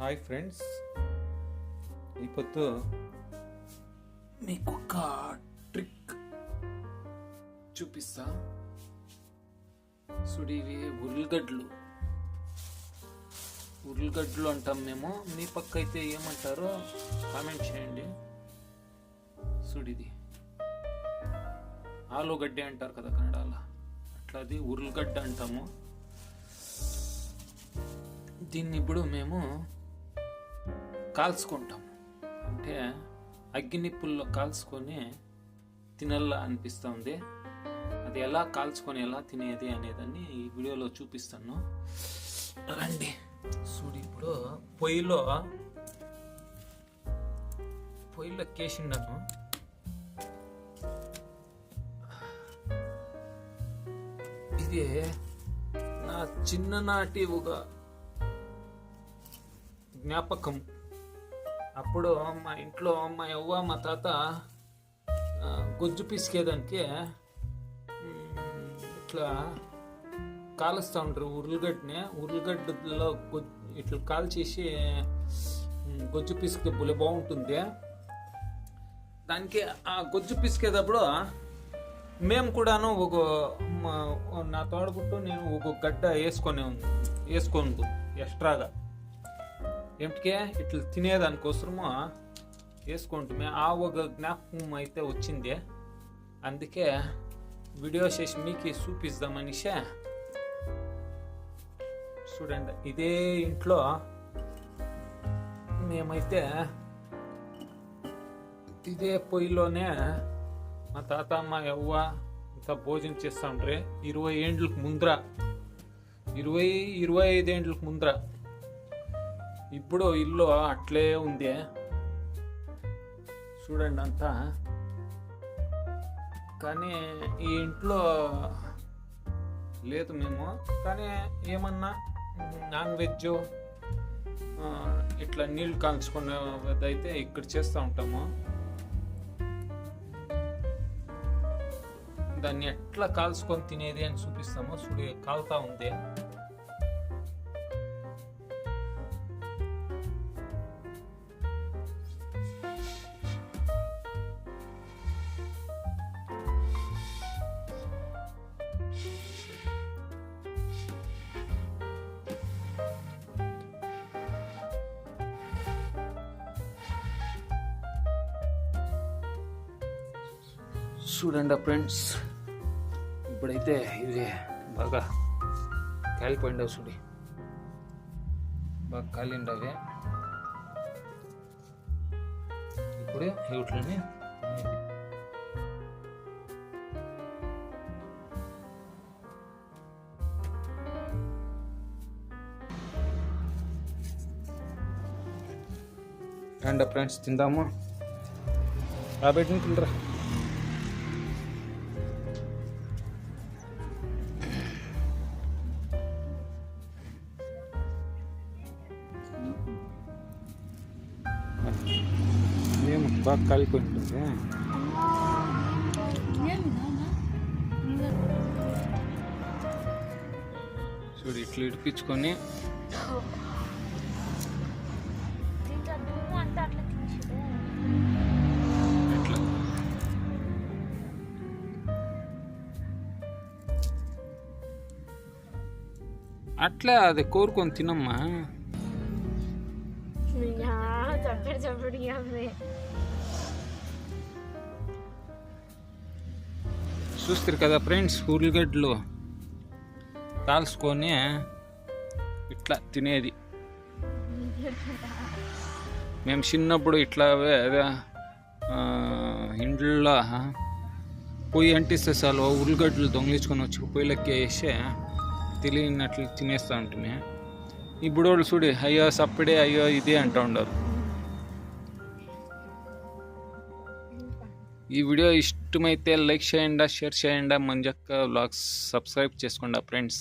Hi friends. ఇప్పుడు మీకు ఒక ట్రిక్ చూపిస్తా. చూడు ఇవి ఉర్లగడ్డలు ఉర్లగడ్డలు అంటాం మేము. మీ పక్క అయితే ఏమంటారో కామెంట్ చేయండి. చూడు ఇది. ఆలుగడ్డ అంటారు కదా కన్నడలో. అట్లా అది ఉర్లగడ్డ అంటాము. దీన్ని ఇప్పుడు మేము కాల్చుకుంటాం. అంటే అగ్గినిప్పుల్లో కాల్చుకొని తినల్లా అనిపిస్తుంది అది ఎలా కాల్చుకొని ఎలా తినేది అనేదాన్ని ఈ వీడియోలో చూపిస్తాను. రండి. చూడు ఇప్పుడు పొయ్యిలో పొయ్యిలో కేసిండాను ఇది నా చిన్ననాటి ఒక జ్ఞాపకం. అప్పుడు మా ఇంట్లో మా యవ్వ మా తాత గుజ్జు పిసికేదానికి ఇట్లా కాలుస్తూ ఉంటారు ఉర్లగడ్డని. ఉర్లగడ్డలో గొజ్జు ఇట్లా కాల్చేసి మ్, గొజ్జు పిసికితే బులి బాగుంటుంది. దానికి ఆ గొజ్జు పిసికేటప్పుడు మేము కూడాను ఒక మా- నా తోడబుట్టు నేను ఒక గడ్డ వేసుకొని వేసుకోను ఎక్స్ట్రాగా. ఏమిటికే? ఇట్లా తినేదానికోసము వేసుకుంటుమే. ఆ ఒక జ్ఞాపకం అయితే వచ్చింది. అందుకే వీడియో చేసి మీకు చూపిద్దామనిషే. చూడండి ఇదే ఇంట్లో మేమైతే ఇదే పొయ్యిలోనే మా తాత మా యవ్వ ఇంత భోజనం చేస్తూ ఉంటారు ఇరవై ఏండ్లకు ముందర. ఇరవై ఇరవై ఐదేండ్లకు ముందర. ఇప్పుడు ఇల్లు అట్లే ఉంది. చూడండి అంతా. కానీ ఈ ఇంట్లో లేదు మేము. కానీ ఏమన్నా నాన్ వెజ్ ఇట్లా నీళ్ళు కాల్చుకునేది అయితే ఇక్కడ చేస్తూ ఉంటాము. దాన్ని ఎట్లా కాల్చుకొని తినేది అని చూపిస్తాము చూడ కాలుతా ఉంది. చూడండి ఫ్రెండ్స్. ఇప్పుడైతే ఇది బాగా కాలిపోయిండవు చూడి బాగా కాలిండవి ఇప్పుడు వీటిని అండ్ ఫ్రెండ్స్ తిందాము. రాబెట్టిన తింటారా బాగా కాలిపోయి ఉంటుంది చూడు ఇట్లా ఇడిపించుకొని. అట్లా. అట్లా అది కోరుకొని తినమ్మా. చూస్తారు కదా ఫ్రెండ్స్ ఉల్లిగడ్డలు కాల్చుకొని ఇట్లా తినేది. మేము చిన్నప్పుడు ఇట్లా ఇండ్లలో పొయ్యి అంటిస్తే చాలు ఉల్లిగడ్డలు దొంగిలించుకొని వచ్చి పొయ్యిలకి వేసి తెలియనట్లు తినేస్తూ ఉంటుంది ఇప్పుడు వాళ్ళు చూడు అయ్యో సప్పుడే అయ్యో ఇదే అంటూ ఉండరు. ఈ వీడియో ఇష్టమైతే లైక్ చేయండి షేర్ చేయండి మంజక్క బ్లాగ్స్ సబ్స్క్రైబ్ చేసుకోండి ఫ్రెండ్స్